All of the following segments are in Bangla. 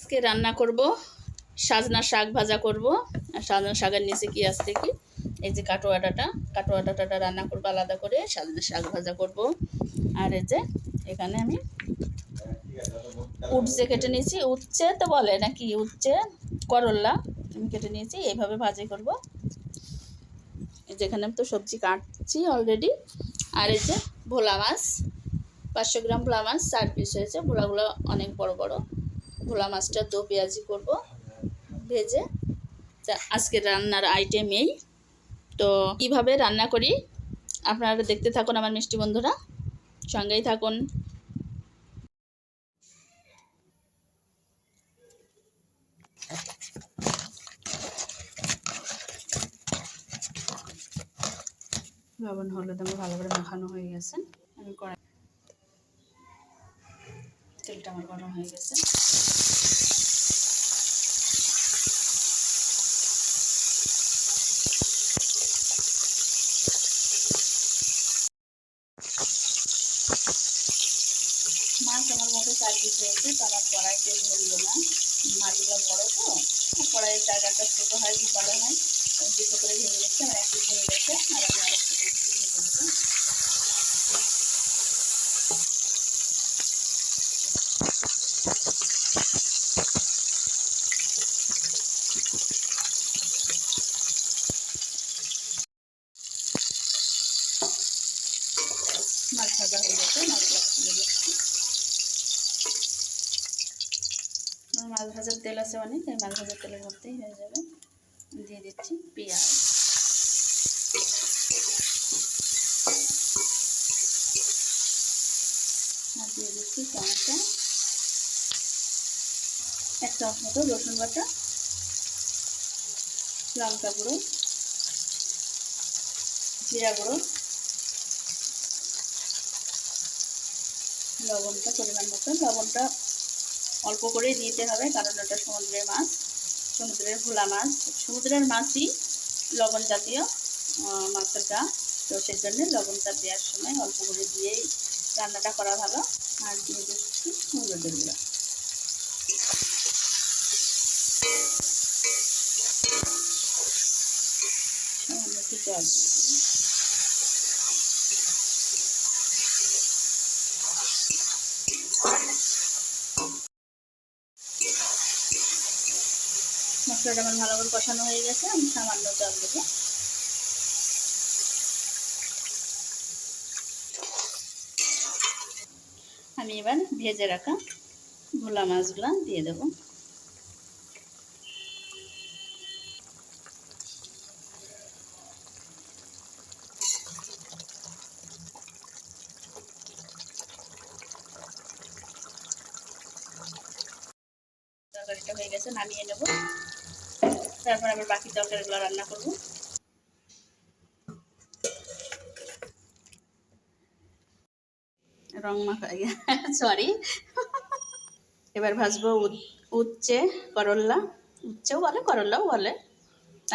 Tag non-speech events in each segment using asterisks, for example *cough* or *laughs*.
আজকে রান্না করব সাজনা শাক ভাজা করব। আর সাজনা শাকের নিচে কি আসছে কি এই যে কাটোয়া ডাটা কাটোয়া ডাটাটা রান্না করব আলাদা করে সাজনা শাক ভাজা করব। আর এই যে এখানে আমি উঠছে কেটে নিয়েছি। উচ্ছে তো বলে নাকি উচ্ছে করল্লা আমি কেটে নিয়েছি, এইভাবে ভাজি করব। এই যেখানে আমি তো সবজি কাটছি অলরেডি আর এই যে ভোলা মাছ, পাঁচশো গ্রাম ভোলা মাছ, চার পিস হয়েছে। ভোলাগুলো অনেক বড় বড়। ভোলা মাছটা দো পেঁয়াজি করব, ভেজে। আজকে রান্নার আইটেম এই। তো কীভাবে রান্না করি? আপনারা দেখতে থাকুন আমার মিষ্টি বন্ধুরা। সঙ্গেই থাকুন। লবণ, হলুদ আমার ভালো করে মাখানো হয়ে গেছে। আমি কড়াই তেলটা আমার গরম হয়ে গেছে। মাছ আমার মতো চার পিস হয়েছে, তো আমার কড়াইতে ধরলো না। মাছগুলো বড়ো তো কড়াইয়ের জায়গাটা ছোটো হয় ভালো হয়। দুটো করে ভেঙে গেছে আমার একটু ভেঙে গেছে, আর ভাজা হয়ে গেছে মাছগুলো তুলে দিচ্ছি মাছ ভাজার তেল আছে অনেক, এই মাছ ভাজার তেলের মধ্যেই হয়ে যাবে। দিয়ে দিচ্ছি পেঁয়াজ। আর দিয়ে দিচ্ছি টমেটো। এক চামচ মতো রসুন বাটা, লঙ্কা গুঁড়ো, জিরা গুঁড়ো লবণটা পরিমাণ মতো লবণটা অল্প করেই দিতে হবে, কারণ ওটা সমুদ্রের মাছ, সমুদ্রের ভোলা মাছ। সমুদ্রের মাছই লবণ জাতীয় মাছটা। তো সেই জন্য লবণটা দেওয়ার সময় অল্প করে দিয়েই রান্নাটা করা ভালো। আর দিয়ে দিচ্ছি হলুদের গুঁড়ো। সামান্য একটু জল। মশলাটা আমার ভালো করে কষানো হয়ে গেছে, আমি সামান্য জল দেবো। আমি এবার ভেজে রাখা ভোলা মাছগুলো দিয়ে দেবো। তরকারিটা হয়ে গেছে, নামিয়ে নেব। তারপর আবার বাকি তরকারিগুলো রান্না করব। রং মাখা সরি এবার ভাজবো উচ্ছে, করল্লা। উচ্ছেও বলে, করল্লাও বলে।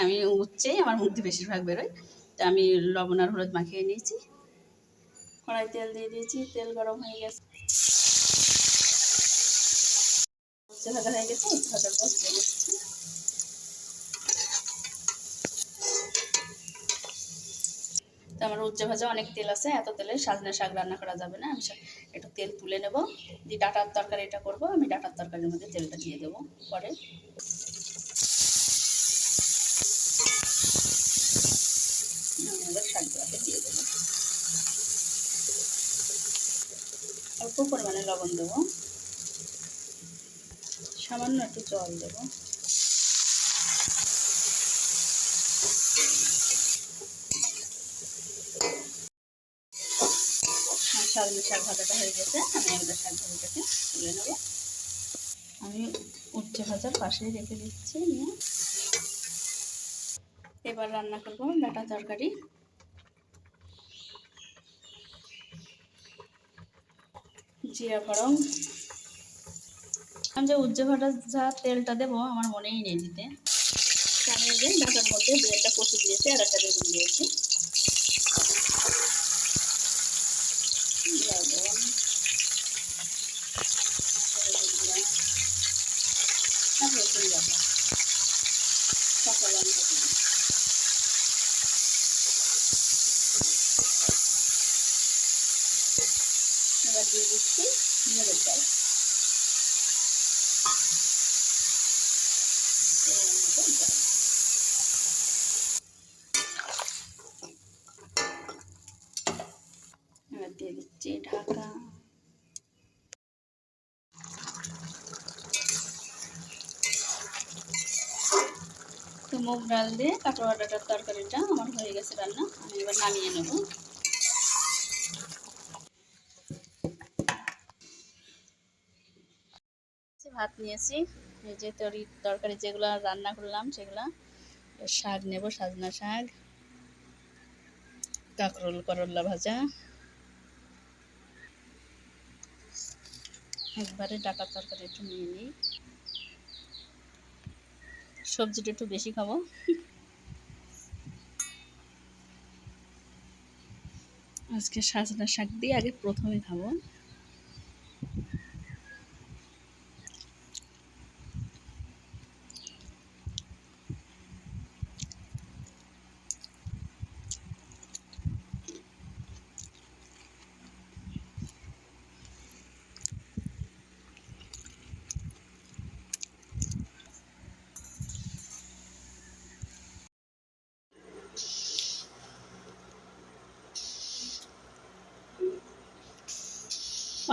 আমি উচ্ছেই আমার মধ্যে বেশিরভাগ বেরোয়। তো আমি লবণ আর হলুদ মাখিয়ে নিয়েছি। কড়াই তেল দিয়ে দিয়েছি, তেল গরম হয়ে গেছে। উচ্ছে ভাজা হয়ে গেছে, উচ্ছে ভাজার পর দিয়ে দিচ্ছি তো আমার উচ্ছে ভাজা অনেক তেল আছে, এত তেলে সাজনা শাক রান্না করা যাবে না। আমি একটু তেল তুলে নেব। দিয়ে ডাটার তরকারি এটা করব। আমি ডাটার তরকারির মধ্যে তেলটা দিয়ে দেবো পরে। দিয়ে দেবো। অল্প পরিমাণে লবণ দেবো। সামান্য একটু জল দেবো। আর শাক ভাজাটা হয়ে গেছে, আমি এবার শাক ভাজাটাকে তুলে নেব। আমি উচ্ছে ভাজার পাশেই রেখে দিচ্ছি নিয়ে। এবার রান্না করব ডাটা তরকারি। জিরা ফড়ং আমি যে উজ্জে ভাটা যা তেলটা দেবো, আমার মনেই নেই দিতে। আমি ডাটার মধ্যে দু একটা কচু দিয়েছি আর একটা বেগুন দিয়েছি লবণ, হলুদ গুঁড়া, আর রসুন বাটা কাঁচা লঙ্কা দিলাম। এবার দিয়ে দিচ্ছি মুগের ডাল। এবার দিয়ে দিচ্ছি ঢাকা। তো মুগ ডাল দিয়ে কাঁচা ডাটার তরকারিটা আমার হয়ে গেছে রান্না। আমি এবার নামিয়ে নেব। ভাত নিয়েছি। এই যে তরি তরকারি যেগুলো রান্না করলাম সেগুলো। শাক নেব, সাজনা শাক। কাঁকরোল করল্লা ভাজা। একবারে ডাকার তরকারি একটু নিয়ে নিই। সবজিটা একটু বেশি খাব। আজকে সাজনা শাক দিয়ে আগে প্রথমে খাব।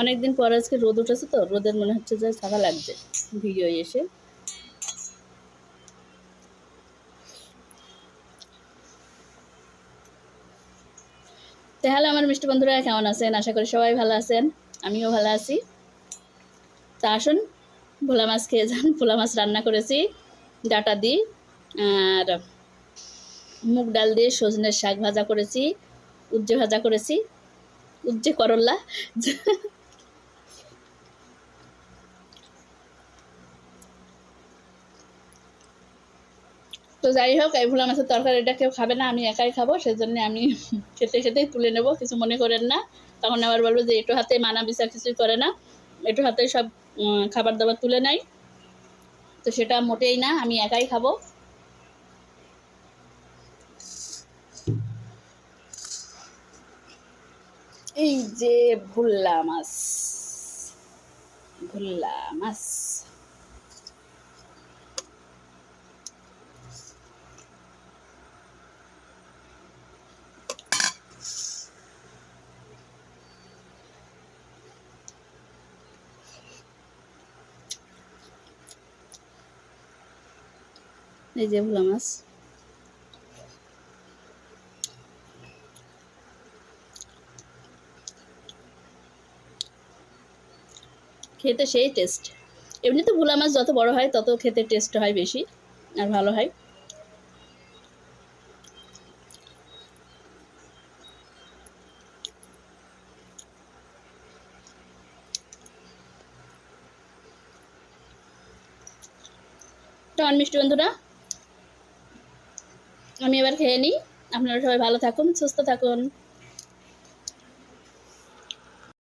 অনেকদিন পর আজকে রোদ উঠেছে তো, রোদের মনে হচ্ছে যে ছাড়া লাগছে। ভিডিও এসে। তাহলে আমার মিষ্টি বন্ধুরা, কেমন আছেন? আশা করি সবাই ভালো আছেন। আমিও ভালো আছি। তা আসুন, ভোলা মাছ খেয়ে যান। ভোলা মাছ রান্না করেছি, ডাটা দিই, আর মুগ ডাল দিয়ে সজনের শাক ভাজা করেছি উজ্জে ভাজা করেছি। উজ্জে করল্লা তো যাই হোক, এই ভোলা মাছের তরকারিটা কেউ খাবে না, আমি একাই খাব, সেজন্য আমি *laughs* খেতে খেতেই তুলে নেব, কিছু মনে করেন না। তখন আবার বলব যে একটু হাতে মানা বিচার কিছুই করে না একটু হাতে সব খাবার দাবার তুলে নেয়। তো সেটা মোটেই না, আমি একাই খাব। এই যে ভুল্লা মাছ ভুল্লা মাছ। এই যে ভোলা মাছ। খেতে সেই টেস্ট এমনি তো ভোলা মাছ যত বড় হয়, তত খেতে টেস্ট হয় বেশি, আর ভালো হয়। আমার মিষ্টি বন্ধুরা। আমি এবার খেয়ে নিই। আপনারা সবাই ভালো থাকুন সুস্থ থাকুন।